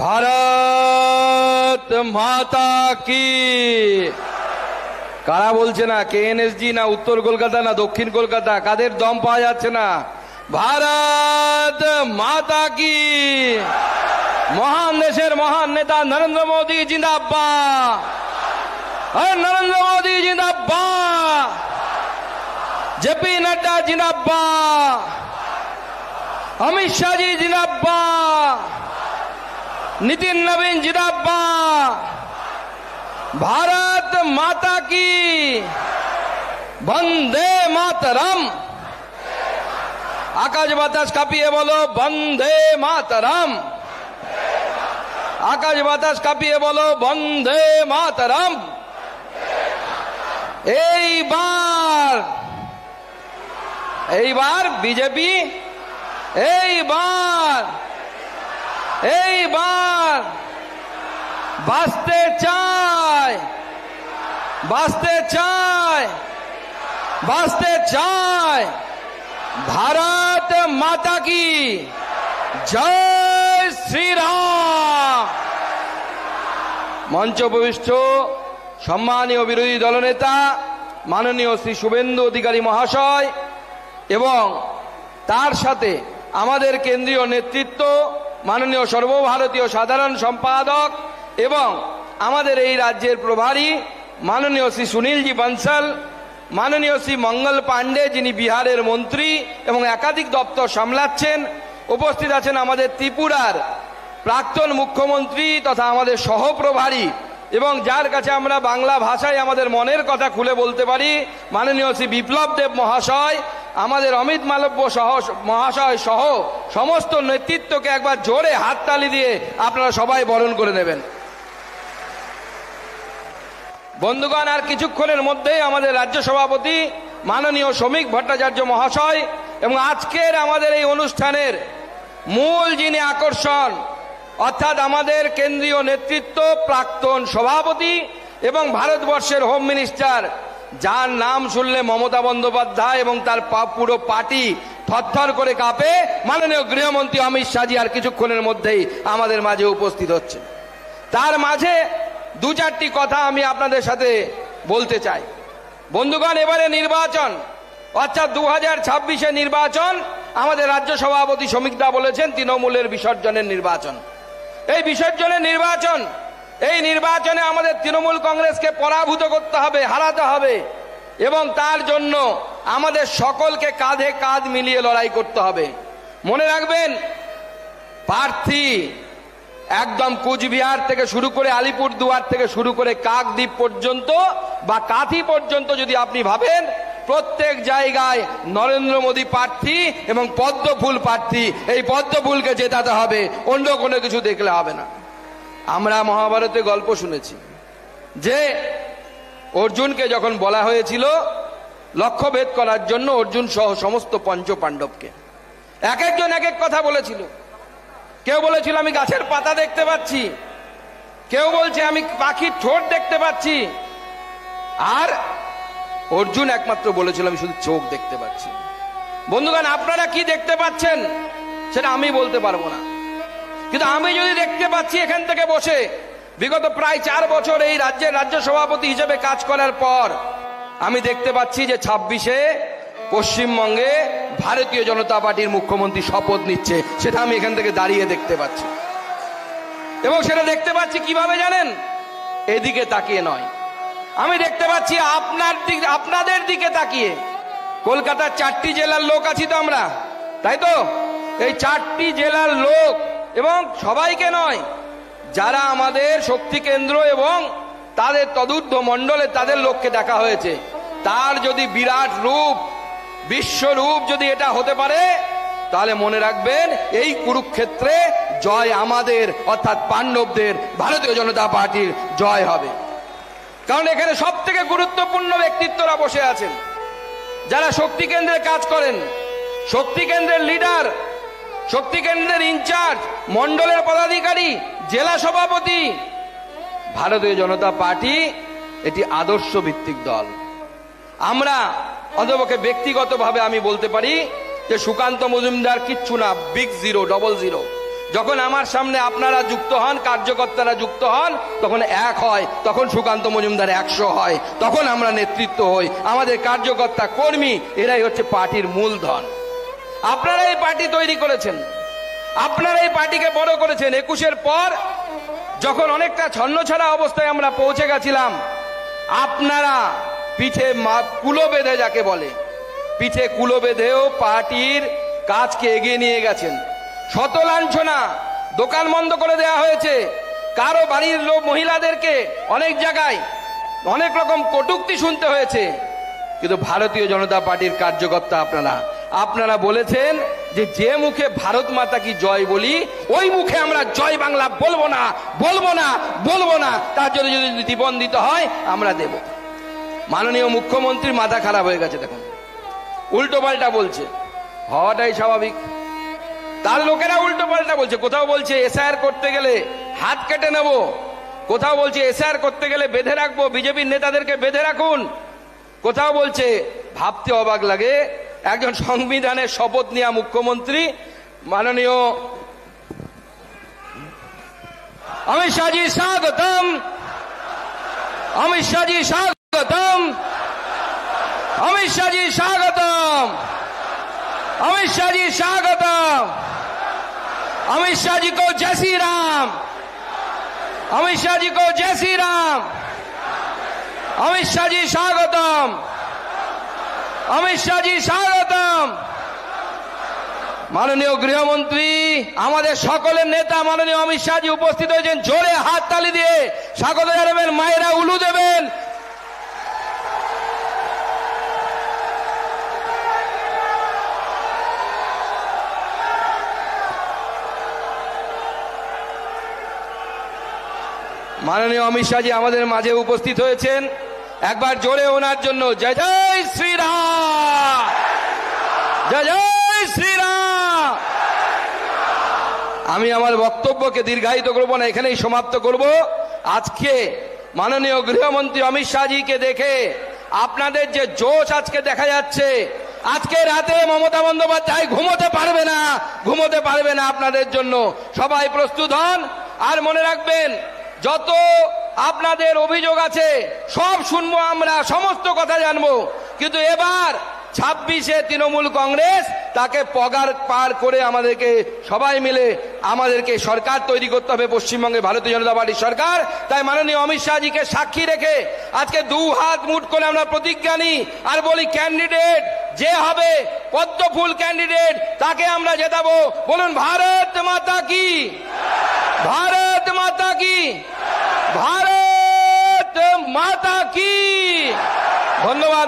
ভারত মাতা কি? কারা বলছে না? কেএনএসজি না উত্তর কলকাতা না দক্ষিণ কলকাতা? কাদের দম পাওয়া যাচ্ছে না? ভারত মাতা কি? মহান দেশের মহান নেতা নরেন্দ্র মোদী জিন্দাবাদ আর নরেন্দ্র মোদী জিন্দাবাদ জেপি নড্ডা, জিন্দাব্বা। অমিত শাহ জি জিন্দাবাদ नितिन नवीन जिंदाबाद भारत माता की বন্দে মাতরম আকাশ বাতাস কাঁপিয়ে বলো বন্দে মাতরম আকাশ বাতাস কাঁপিয়ে বলো বন্দে মাতরম এইবার এইবার বিজেপি এইবার এইবার বাঁচতে চায় বাঁচতে চায় বাঁচতে চায় ভারত মাতা কি? জয় শ্রীরাম। মঞ্চ উপবিষ্ট সম্মানীয় বিরোধী দলনেতা, মাননীয় শ্রী শুভেন্দু অধিকারী মহাশয় এবং তার সাথে আমাদের কেন্দ্রীয় নেতৃত্ব মাননীয় সর্বভারতীয় সাধারণ সম্পাদক এবং আমাদের এই রাজ্যের প্রভারী মাননীয় শ্রী সুনীলজি বনসল, মাননীয় শ্রী মঙ্গল পাণ্ডে যিনি বিহারের মন্ত্রী এবং একাধিক দপ্তর সামলাচ্ছেন, উপস্থিত আছেন আমাদের ত্রিপুরার প্রাক্তন মুখ্যমন্ত্রী তথা আমাদের সহপ্রভারী এবং যার কাছে আমরা বাংলা ভাষায় আমাদের মনের কথা খুলে বলতে পারি, মাননীয় শ্রী বিপ্লব দেব মহাশয় আমাদের অমিত মালব্য সহ, মহাশয় সহ সমস্ত নেতৃত্বকে একবার জোরে হাততালি দিয়ে আপনারা সবাই বরণ করে নেবেন। বন্ধুগণ, আর কিছুক্ষণের মধ্যেই আমাদের রাজ্য সভাপতি, মাননীয় শ্রমিক ভট্টাচার্য মহাশয় এবং আজকের আমাদের এই অনুষ্ঠানের মূল যিনি আকর্ষণ, অর্থাৎ আমাদের কেন্দ্রীয় নেতৃত্ব প্রাক্তন সভাপতি এবং ভারতবর্ষের হোম মিনিস্টার যার নাম শুনলে মমতা বন্দ্যোপাধ্যায় এবং তার পুরো পার্টি থরথর করে কাঁপে। মাননীয় গৃহমন্ত্রী অমিত শাহজি আর কিছুক্ষণের মধ্যেই আমাদের মাঝে উপস্থিত হচ্ছে তার মাঝে দু চারটি কথা আমি আপনাদের সাথে বলতে চাই। বন্ধুগণ, এবারে নির্বাচন, অর্থাৎ দু হাজার ছাব্বিশে নির্বাচন, আমাদের রাজ্য সভাপতি শ্রমিকদা বলেছেন, তৃণমূলের বিসর্জনের নির্বাচন। এই বিসর্জনের নির্বাচন এই নির্বাচনে আমাদের তৃণমূল কংগ্রেসকে পরাভূত করতে হবে, হারাতে হবে এবং তার জন্য আমাদের সকলকে কাঁধে কাঁধ মিলিয়ে লড়াই করতে হবে। মনে রাখবেন, প্রার্থী একদম কুচবিহার থেকে শুরু করে আলিপুর দুয়ার থেকে শুরু করে কাকদ্বীপ পর্যন্ত বা কাথি পর্যন্ত যদি আপনি ভাবেন, প্রত্যেক জায়গায় নরেন্দ্র মোদী প্রার্থী এবং পদ্মফুল প্রার্থী, এই পদ্মফুলকে জেতাতে হবে, অন্য কোনো কিছু দেখলে হবে না। আমরা মহাভারতে গল্প শুনেছি যে অর্জুনকে যখন বলা হয়েছিল লক্ষ্যভেদ করার জন্য অর্জুন সহ সমস্ত পঞ্চ পাণ্ডবকে এক একজন এক এক কথা বলেছিল। কেউ বলেছিল, আমি গাছের পাতা দেখতে পাচ্ছি। কেউ বলছে, আমি পাখির ঠোঁট দেখতে পাচ্ছি। আর অর্জুন একমাত্র বলেছিল, আমি শুধু চোখ দেখতে পাচ্ছি। বন্ধুগণ, আপনারা কি দেখতে পাচ্ছেন, সেটা আমি বলতে পারব না। কিন্তু আমি যদি দেখতে পাচ্ছি এখান থেকে বসে, বিগত প্রায় চার বছর এই রাজ্যের রাজ্য সভাপতি হিসেবে কাজ করার পর, আমি দেখতে পাচ্ছি যে ছাব্বিশে পশ্চিমবঙ্গে ভারতীয় জনতা পার্টির মুখ্যমন্ত্রী শপথ নিচ্ছে। সেটা আমি এখান থেকে দাঁড়িয়ে দেখতে পাচ্ছি। এবং সেটা দেখতে পাচ্ছি কীভাবে জানেন? এদিকে তাকিয়ে নয়। আমি দেখতে পাচ্ছি আপনার দিক, আপনাদের দিকে তাকিয়ে। কলকাতার চারটি জেলার লোক আছি তো আমরা, তাই তো? এই চারটি জেলার লোক এবং সবাইকে নয়, যারা আমাদের শক্তি কেন্দ্র এবং তাদের তদূর্ধ্ব মণ্ডলে তাদের লোককে দেখা হয়েছে। তার যদি বিরাট রূপ বিশ্বরূপ যদি এটা হতে পারে, তাহলে মনে রাখবেন এই কুরুক্ষেত্রে জয় আমাদের, অর্থাৎ পাণ্ডবদের, ভারতীয় জনতা পার্টির জয় হবে। কারণ এখানে সব থেকে গুরুত্বপূর্ণ ব্যক্তিত্বরা বসে আছেন। যারা শক্তি কেন্দ্রে কাজ করেন, শক্তি কেন্দ্রের লিডার শক্তি কেন্দ্রের ইনচার্জ মন্ডলের পদাধিকারী, জেলা সভাপতি। ভারতীয় জনতা পার্টি এটি আদর্শ ভিত্তিক দল। আমরা অন্তপক্ষে ব্যক্তিগতভাবে আমি বলতে পারি যে সুকান্ত মজুমদার কিচ্ছু না, বিগ জিরো, ডবল জিরো। যখন আমার সামনে আপনারা যুক্ত হন, কার্যকর্তারা যুক্ত হন, তখন এক হয়, তখন সুকান্ত মজুমদার একশো হয়, তখন আমরা নেতৃত্ব হই। আমাদের কার্যকর্তা কর্মী, এরাই হচ্ছে পার্টির মূলধন। আপনারা এই পার্টি তৈরি করেছেন। আপনারা এই পার্টিকে বড় করেছেন। একুশের পর যখন অনেকটা ছন্নছাড়া অবস্থায় আমরা পৌঁছে গেছিলাম, আপনারা পিঠে কুলো বেঁধে যাকে বলে, পিঠে কুলো বেঁধেও পার্টির কাজকে এগিয়ে নিয়ে গেছেন। শত লাঞ্ছনা দোকান বন্ধ করে দেওয়া হয়েছে। কারও বাড়ির লোক মহিলাদেরকে অনেক জায়গায় অনেক রকম কটুক্তি শুনতে হয়েছে। কিন্তু ভারতীয় জনতা পার্টির কার্যকর্তা আপনারা আপনারা বলেছেন যে যে মুখে ভারত মাতা কি জয় বলি, ওই মুখে আমরা জয় বাংলা বলব না বলব না বলব না। তার জন্য যদি জীবন দিতে হয়, আমরা দেব। মাননীয় মুখ্যমন্ত্রীর মাথা খারাপ হয়ে গেছে, দেখুন। উল্টো পাল্টা বলছে। হওয়াটাই স্বাভাবিক। তার লোকেরা উল্টো পাল্টা বলছে। কোথাও বলছে এসআর করতে গেলে হাত কেটে নেব। কোথাও বলছে এসআর করতে গেলে বেঁধে রাখব। বিজেপির নেতাদেরকে বেঁধে রাখুন। কোথাও বলছে ভাবতে অবাক লাগে একজন সংবিধানের শপথ নেওয়া মুখ্যমন্ত্রী, মাননীয় অমিত শাহজি স্বাগতম। অমিত শাহজি স্বাগতম। অমিত শাহজি স্বাগতম। অমিত শাহজি স্বাগতম। অমিত শাহজি কো জয় শ্রী রাম অমিত শাহজি কো জয় শ্রী রাম অমিত শাহজি স্বাগতম। অমিত শাহজি, স্বাগতম। মাননীয় গৃহমন্ত্রী, আমাদের সকলের নেতা মাননীয় অমিত শাহজি উপস্থিত হয়েছেন, জোরে হাত তালি দিয়ে স্বাগত জানাবেন, মায়েরা উলু দেবেন। মাননীয় অমিত শাহজি আমাদের মাঝে উপস্থিত হয়েছেন। একবার জোরে ওনার জন্য। জয় জয় শ্রীরাম! জয় জয় শ্রীরাম! আমি আমার বক্তব্যকে দীর্ঘায়িত করব না, এখানেই সমাপ্ত করব। আজকে মাননীয় গৃহমন্ত্রী অমিত শাহজিকে দেখে আপনাদের যে জোশ আজকে দেখা যাচ্ছে, আজকে রাতে মমতা বন্দ্যোপাধ্যায় ঘুমোতে পারবে না, ঘুমোতে পারবে না আপনাদের জন্য। সবাই প্রস্তুত হন, আর মনে রাখবেন, যত আপনাদের অভিযোগ আছে, সব শুনব আমরা, সমস্ত কথা জানব। কিন্তু এবার ছাব্বিশে তৃণমূল কংগ্রেস তাকে পগার পার করে আমাদেরকে সবাই মিলে আমাদেরকে সরকার তৈরি করতে হবে, পশ্চিমবঙ্গে ভারতীয় জনতা পার্টির সরকার। তাই মাননীয় অমিত শাহজিকে সাক্ষী রেখে আজকে দু হাত মুট করে আমরা প্রতিজ্ঞা নিই আর বলি ক্যান্ডিডেট যে হবে, পদ্মফুল ক্যান্ডিডেট তাকে আমরা জেতাবো। বলুন, ভারত মাতা কি? ভারত মাতা কি? ভারত মাতা কি ধন্যবাদ